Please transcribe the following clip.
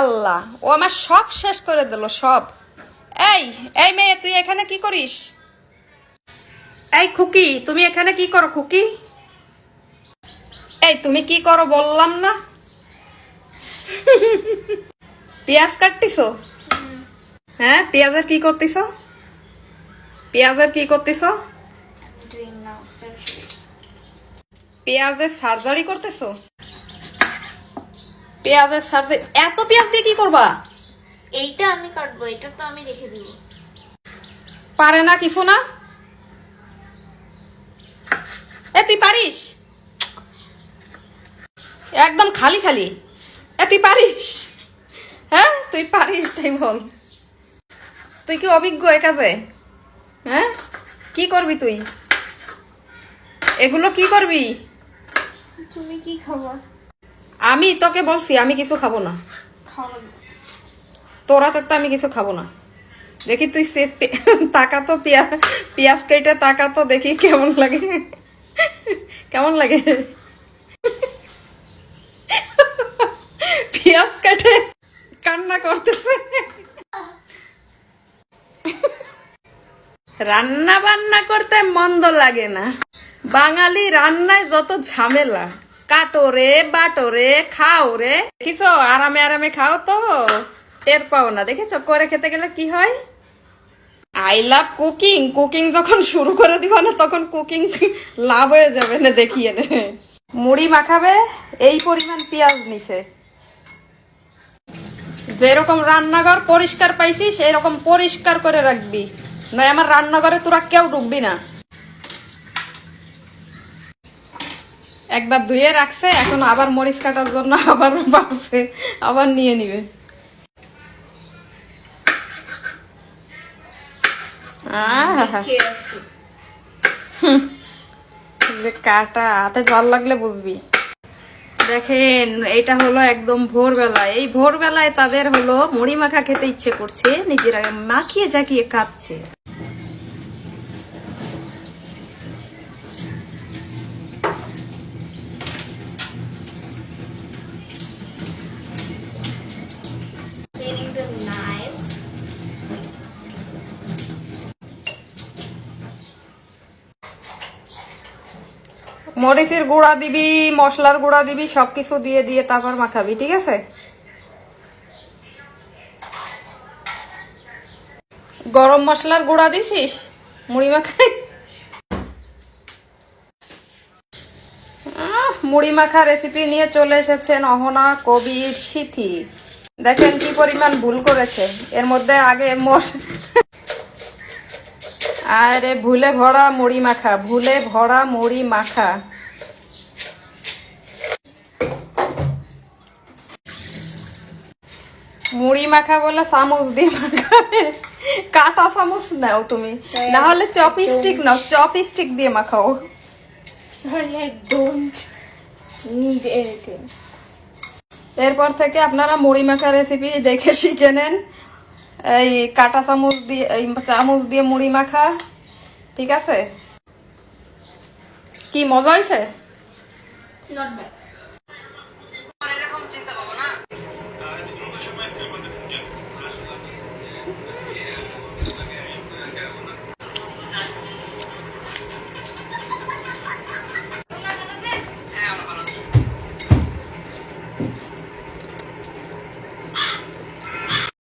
আল্লাহ। ও আমার সব শেষ করে দিল সব। এই এই মেয়ে তুই এখানে কি করিস? এই খুকি তুমি এখানে কি করো খুকি? এই তুমি কি করো বললাম না? পেঁয়াজ কাটতিছো? হ্যাঁ পেঁয়াজের কি করতেছ? পেঁয়াজের কি করতেছ. পেঁয়াজের সার্জারি করতেছো? পেঁয়াজের সার্জারি এত পেঁয়াজ দিয়ে কি করবা? এইটা আমি কাটবো এটা তো আমি রেখে দিব। পারে না কিছু না? এ তুই পারিস? একদম খালি খালি। এ তুই পারিস? হ্যাঁ তুই পারিস তাই বল। তুই কি অভিজ্ঞ এ কাজে? হ্যাঁ? কি করবি তুই? এগুলো কি করবি? তুমি কি খাবার আমি তোকে বলছি আমি কিছু খাব না। তোরা তো আমি কিছু খাব না। দেখি তুই সে তাকা তো পেঁয়াজ পেঁয়াজ কেটে তাকা তো দেখি কেমন লাগে। কেমন লাগে? পেঁয়াজ কেটে কান্না করতেছে। রান্না বান্না করতে মন্দ লাগে না। বাঙালি রান্নায় যত ঝামেলা কাটো রে বাটো রে খাও রে দেখিছো? আরামে আরামে খাও তো। টের পাও না। দেখেছ? করে খেতে গেলে কি হয়? আই লাভ কুকিং কুকিং যখন শুরু করে দিবা না, তখন কুকিং লাভ হয়ে যাবে না দেখিয়ে নে। মুড়ি মাখাবে, এই পরিমাণ পেঁয়াজ নিছে। যেরকম রান্নাঘর পরিষ্কার পাইছিস এরকম পরিষ্কার করে রাখবি। নয়, আমার রান্নাঘরে তোরা কেউ ঢুকবি না। একবার ধুয়ে রাখছে এখন আবার মরিচ কাটার জন্য আবার বাড়ছে আবার নিয়ে নিবে। যে কাটা হাতে জল লাগলে বুঝবি। দেখেন এটা হলো একদম ভোরবেলা। এই ভোরবেলায় তাদের হলো মুড়ি মাখা খেতে ইচ্ছে করছে নিজেরা মাখিয়ে জাকিয়ে কাঁদছে। মরিচের গুঁড়া দিবি, মশলার গুঁড়া দিবি সব কিছু দিয়ে দিয়ে তারপর মাখাবি, ঠিক আছে? গরম মশলার গুঁড়া দিছিস? মুড়ি মাখাই? মুড়ি মাখা রেসিপি নিয়ে চলে এসেছেন অহনা, কবির, সিথি। দেখেন কি পরিমাণ ভুল করেছে। এর মধ্যে আগে মশ আরে ভুলে ভরা মুড়ি মাখা ভুলে ভরা মুড়ি মাখা। মুড়ি মাখা বলে চামচ দিয়ে মাখা কাটা চামচ নাও তুমি। না হলে চপস্টিক নাও চপস্টিক দিয়ে মাখাও। Sorry, I don't need anything. এরপর থেকে আপনারা মুড়ি মাখা রেসিপি দেখে শিখে নেন। এই কাটা চামচ দিয়ে এই চামচ দিয়ে মুড়ি মাখা ঠিক আছে কি মজা হয়েছে.